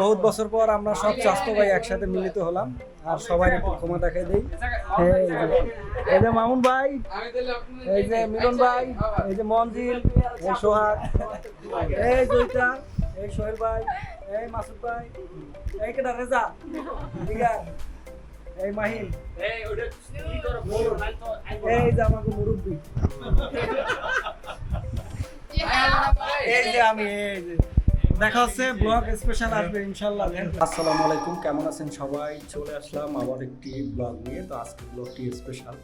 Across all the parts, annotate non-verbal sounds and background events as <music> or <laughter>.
বহুত বছর পর আমরা সব চাস্তো ভাই একসাথে মিলিত হলাম আর সবাই একটু ক্ষমা দেখাই দেই। এই যে- মামুন ভাই এই যে মিলন ভাই এই যে মঞ্জিল এই সোহাগ এই জয়িতা এই সোহেল ভাই এই মাসুদ ভাই এই কেটা রেজা এই মাহিম এই যে আমাকে মুরব্বী। <laughs> এই যে আমি এই যে। দেখা হচ্ছে ব্লগ স্পেশাল আসবে ইনশাল্লাহ আসসালামু আলাইকুম, কেমন আছেন সবাই? চলে আসলাম আবার একটি ব্লগ নিয়ে। তো আজকে ব্লগটি স্পেশাল,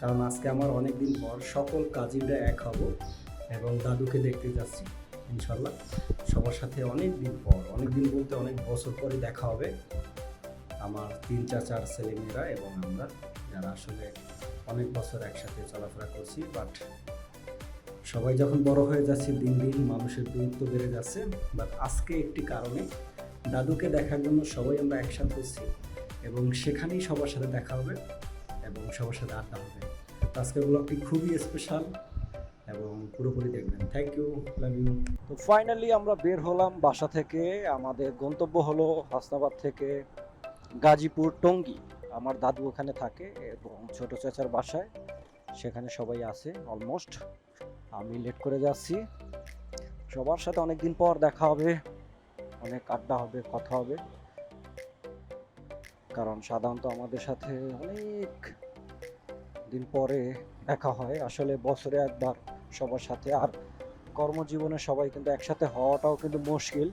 কারণ আজকে আমার অনেক দিন পর সকল কাজিনরা এক হব এবং দাদুকে দেখতে যাচ্ছি ইনশাল্লাহ সবার সাথে অনেক দিন পর অনেক দিন বলতে অনেক বছর পরে দেখা হবে। আমার তিন চার চাচার ছেলেমেয়েরা এবং আমরা, যারা আসলে অনেক বছর একসাথে চলাফেরা করছি বাট সবাই যখন বড় হয়ে যাচ্ছে, দিন দিন মানুষের দূরত্ব বেড়ে যাচ্ছে। বাট আজকে একটি কারণে দাদুকে দেখার জন্য সবাই আমরা একসাথে হচ্ছি এবং সেখানেই সবার সাথে দেখা হবে এবং সবার সাথে আড্ডা হবে। আজকের ব্লগটি খুবই স্পেশাল এবং পুরোপুরি দেখবেন। থ্যাংক ইউ লাভ ইউ তো ফাইনালি আমরা বের হলাম বাসা থেকে। আমাদের গন্তব্য হলো হাসনাবাদ থেকে গাজীপুর টঙ্গী। আমার দাদু ওখানে থাকে এবং ছোট চাচার বাসায়। সেখানে সবাই আছে অলমোস্ট আমি লেট করে যাচ্ছি। সবার সাথে অনেক দিন পর দেখা হবে, অনেক আড্ডা হবে, কথা হবে। কারণ সাধারণত আমাদের সাথে অনেক দিন পরে দেখা হয়। আসলে বছরে একবার সবার সাথে, আর কর্মজীবনে সবাই কিন্তু একসাথে হওয়াটাও কিন্তু মুশকিল।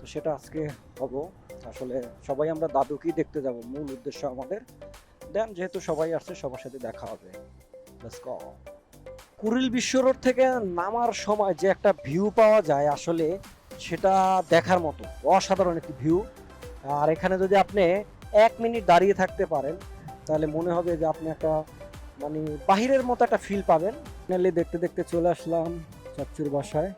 তো সেটা আজকে হব। আসলে সবাই আমরা দাদুকেই দেখতে যাব, মূল উদ্দেশ্য আমাদের। দেন যেহেতু সবাই আসছে, সবার সাথে দেখা হবে। Let's go. কুড়িল বিশ্ব রোড থেকে নামার সময় যে একটা ভিউ পাওয়া যায় আসলে সেটা দেখার মতো, অসাধারণ একটি ভিউ আর এখানে যদি আপনি এক মিনিট দাঁড়িয়ে থাকতে পারেন, তাহলে মনে হবে যে আপনি একটা মানে বাহিরের মতো একটা ফিল পাবেন। দেখতে দেখতে চলে আসলাম চাচ্চুর বাসায়।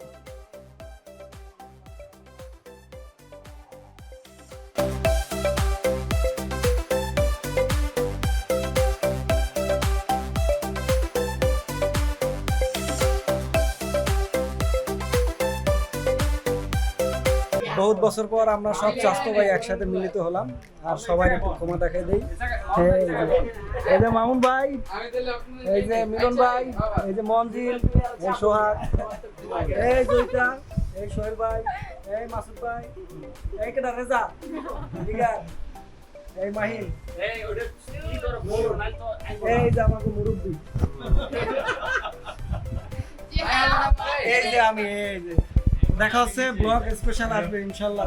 বহুত বছর পর আমরা সব চাস্তো ভাই একসাথে মিলিত হলাম আর সবাই একটু ক্ষমা দেখাই দেই। এই যে- মামুন ভাই এই যে মিলন ভাই এই যে মঞ্জিল এই সোহাগ এই জয়িতা এই সোহেল ভাই এই মাসুদ ভাই এই কেটা রেজা ঠিক আছে এই মাহিম এই যে আমাকে মুরব্বী। <laughs> এই যে আমি এই যে। দেখা হচ্ছে ব্লগ স্পেশাল আসবে ইনশাল্লাহ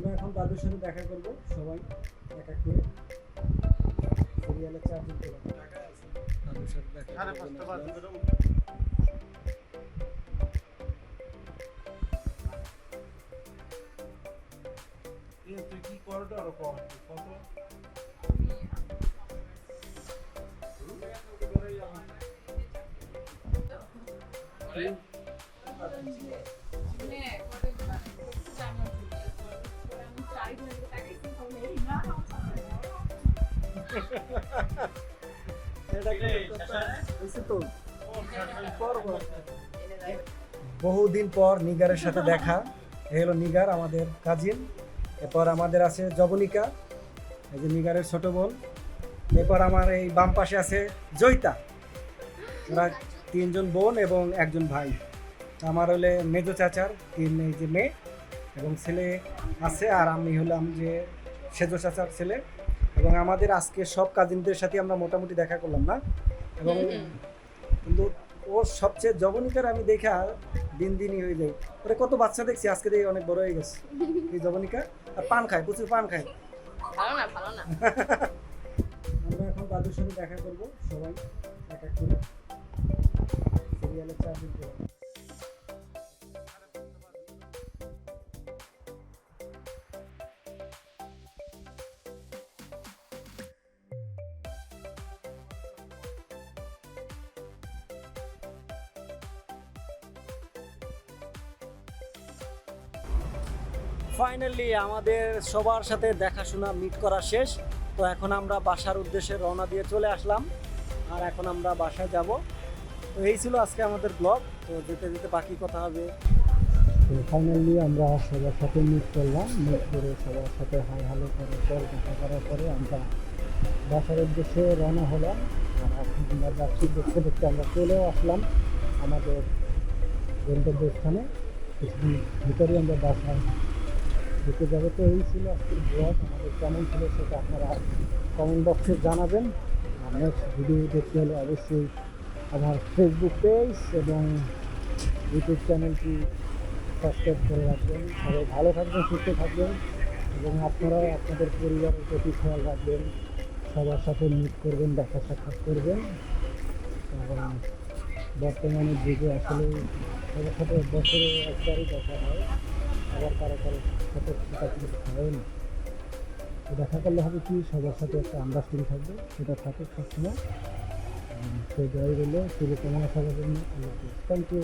আমরা এখন দাদুর সাথে দেখা করব সবাই এক এক করে। সিরিয়ালে চার দিন দাদুর সাথে দেখা তুই কি করটা? আরও কম কত? বহুদিন পর নিগারের সাথে দেখা। এ হলো নিগার, আমাদের কাজিন এরপর আমাদের আছে জবনিকা এই যে নিগারের ছোট বোন। এরপর আমার এই বাম পাশে আছে জয়িতা। ওরা তিনজন বোন এবং একজন ভাই। আমার হলে মেজো চাচার, তিন এই যে মেয়ে। এবং ছেলে আছে আর আমি হলাম যে সেজ চাচার ছেলে। এবং আমাদের আজকে সব কাজিনদের সাথে আমরা মোটামুটি দেখা করলাম না। এবং কিন্তু ওর সবচেয়ে জবনিকার আমি দেখা দিন দিনই হয়ে যাই ওরে কত বাচ্চা দেখছি আজকে দেখি অনেক বড় হয়ে গেছে। এই জবনিকা আর পান খায় প্রচুর পান খায়। ভালো না ভালো না। <laughs> আমরা এখন দাদুর সাথে দেখা করব সবাই এক এক করে। সিরিয়ালের ফাইনালি আমাদের সবার সাথে দেখাশোনা মিট করা শেষ। তো এখন আমরা বাসার উদ্দেশ্যে রওনা দিয়ে চলে আসলাম। আর এখন আমরা বাসায় যাব। তো এই ছিল আজকে আমাদের ব্লগ তো যেতে যেতে বাকি কথা হবে। তো ফাইনালি আমরা সবার সাথে মিট করলাম। মিট করে সবার সাথে হাই হ্যালো করে পর দেখা করার পরে আমরা বাসার উদ্দেশ্যে রওনা হলাম। আর আমরা যাচ্ছি দেখতে দেখতে আমরা চলেও আসলাম আমাদের গন্তব্যস্থানে। কিছুদিন ভিতরেই আমরা বাসায় ঢুকে যাবে। তো এই ছিল ব্লগ আমাদের কেমন ছিল সেটা আপনারা কমেন্ট বক্সে জানাবেন। নেক্সট ভিডিও দেখতে হলে অবশ্যই আমার ফেসবুক পেজ এবং ইউটিউব চ্যানেলটি সাবস্ক্রাইব করে রাখবেন। সবাই ভালো থাকবেন, সুস্থ থাকবেন এবং আপনারাও আপনাদের পরিবারের প্রতি খেয়াল রাখবেন। সবার সাথে মিট করবেন, দেখা সাক্ষাৎ করবেন। এবং বর্তমানে যুগে আসলে সবার সাথে বছরে একবারই দেখা হয়। আবার কারও কারও সাথে কিন্তু হয় না তো দেখা করলে হবে কি, সবার সাথে একটা আন্ডারস্ট্যান্ডিং থাকবে, সেটা থাকে সবসময়। সে জয় রইল শুভকামনা সবার জন্য থ্যাংক ইউ